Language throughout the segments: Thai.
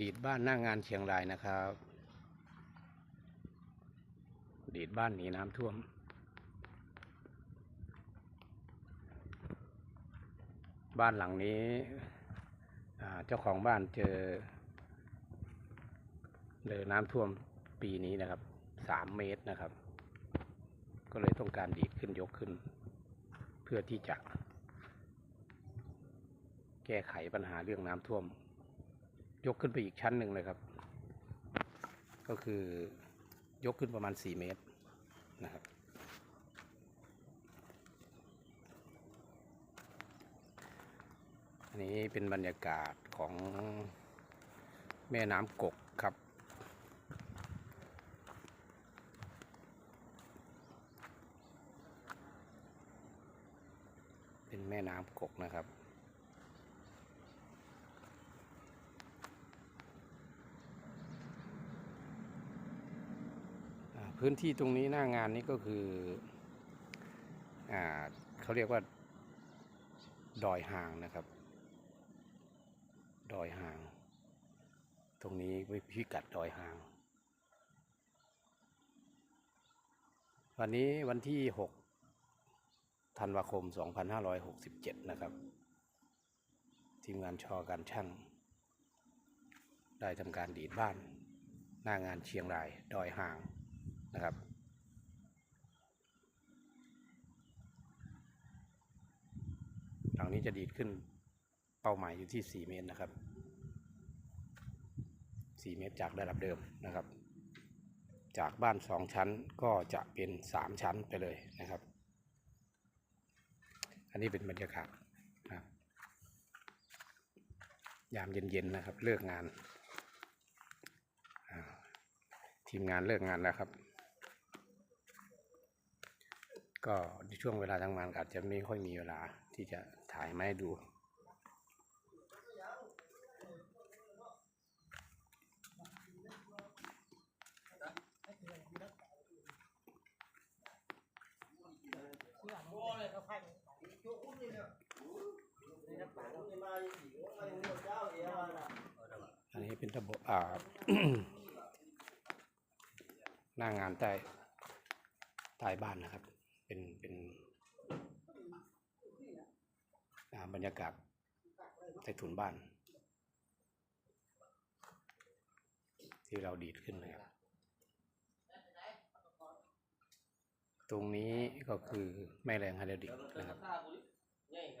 ดีดบ้านหน้างานเชียงรายนะครับ ดีดบ้านหนีน้ำท่วม บ้านหลังนี้เจ้าของบ้านเจอเจอน้ำท่วมปีนี้นะครับสามเมตรนะครับ ก็เลยต้องการดีดขึ้นยกขึ้น เพื่อที่จะ แก้ไขปัญหาเรื่องน้ำท่วม ยกขึ้นไปอีกชั้นหนึ่งเลยครับ ก็คือยกขึ้นประมาณ 4 เมตรนะครับ อันนี้เป็นบรรยากาศของแม่น้ำกกครับ เป็นแม่น้ำกกนะครับ พื้นที่ตรงนี้หน้างานนี้ก็คืออ่าเขาเรียกว่า ดอยห่างนะครับ ดอยห่าง ตรงนี้พิกัดดอยห่าง วันนี้วันที่ 6 ธันวาคม 2567 นะครับ ทีมงานชอการช่าง ได้ทำการดีดบ้าน หน้างานเชียงราย ดอยห่าง นะครับหลังนี้จะดีดขึ้นเป้าหมายอยู่ที่ 4 เมตรนะครับ 4 เมตรจากระดับเดิมนะครับ จากบ้าน 2 ชั้นก็จะเป็น 3 ชั้นไปเลยนะครับ อันนี้เป็นบรรยากาศนะครับยามเย็นๆนะครับ เลิกงานทีมงานเลิกงานแล้วครับ ก็ในช่วงเวลาทำงานอาจจะไม่ค่อยมีเวลาที่จะถ่ายมาให้ดูอันนี้เป็นระบบอ่าหน้างานใต้ใต้บ้านนะครับ เป็นเป็นบรรยากาศใต้ถุนบ้าน ที่เราดีดขึ้นนะครับ ตรงนี้ก็คือแม่แรงไฮดรอลิกนะครับ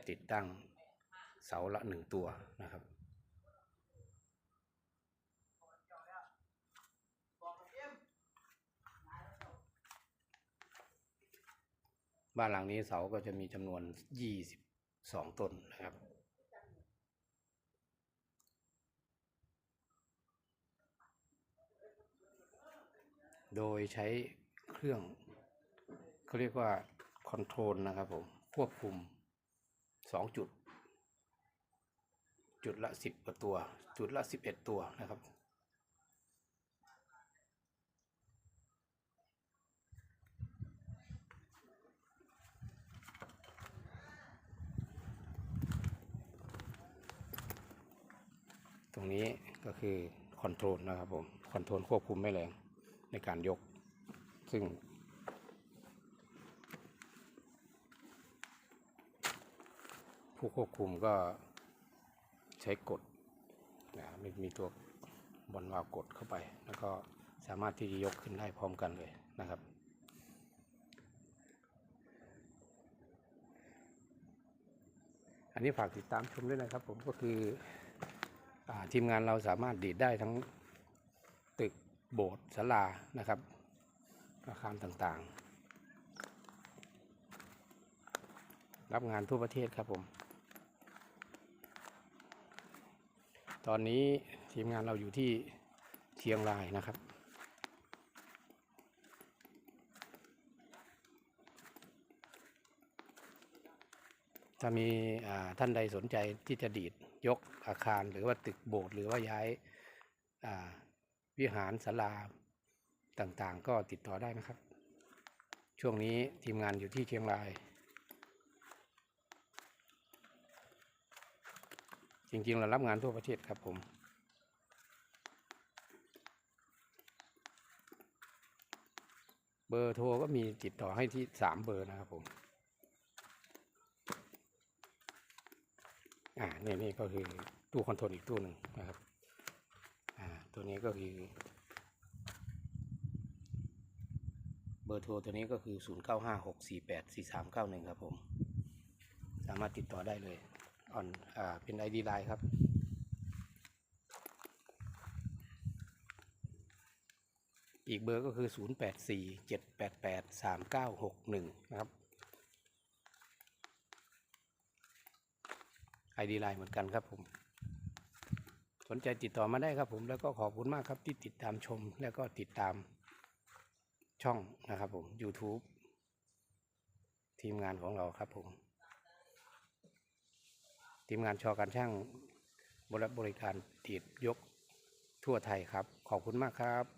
ติดตั้งเสาละหนึ่งตัวนะครับ บ้านหลังนี้เสาก็จะมีจำนวน 22 ต้นนะครับ โดยใช้เครื่องเขาเรียกว่าคอนโทรลนะครับผม ควบคุม 2 จุด จุดละ 10กว่าตัว จุดละ 11 ตัวนะครับ ตรงนี้ก็คือคอนโทรลนะครับผมคอนโทรลควบคุมแม่แรงในการยก ซึ่ง ผู้ควบคุมก็ใช้กดนะมีมีตัวบอลวาล์วกดเข้าไป แล้วก็สามารถที่จะยกขึ้นได้พร้อมกันเลยนะครับอันนี้ฝากติดตามชมด้วยนะครับผมก็คือ ทีมงานเราสามารถดีดได้ทั้งตึกโบสถ์ศาลานะครับ อาคารต่างๆ รับงานทั่วประเทศครับผม ตอนนี้ทีมงานเราอยู่ที่เชียงรายนะครับถ้ามีท่านใดสนใจที่จะดีด ยกอาคารหรือว่าตึกโบสถ์หรือว่าย้ายวิหารศาลาต่างๆ ก็ติดต่อได้นะครับ ช่วงนี้ทีมงานอยู่ที่เชียงราย จริงๆ เรารับงานทั่วประเทศครับผมเบอร์โทรก็มีติดต่อให้ที่สามเบอร์นะครับผม อ่าเนี่ยนี่ก็คือตู้คอนโทรลอีกตู้หนึ่งนะครับอ่าตัวนี้ก็คือ เบอร์โทรตัวนี้ก็คือ 0 9 5 6 4 8 4 3 9 1 ครับผม สามารถติดต่อได้เลยออนอ่าเป็น ID ไลน์ครับอีกเบอร์ก็คือ 0 8 4 7 8 8 3 9 6 1 นะครับ ID ไลน์เหมือนกันครับผม สนใจติดต่อมาได้ครับผมแล้วก็ขอบคุณมากครับที่ติดตามชม แล้วก็ติดตามช่องนะครับผม YouTube ทีมงานของเราครับผม ทีมงานชอการช่างบริการติดยกทั่วไทยครับ ขอบคุณมากครับ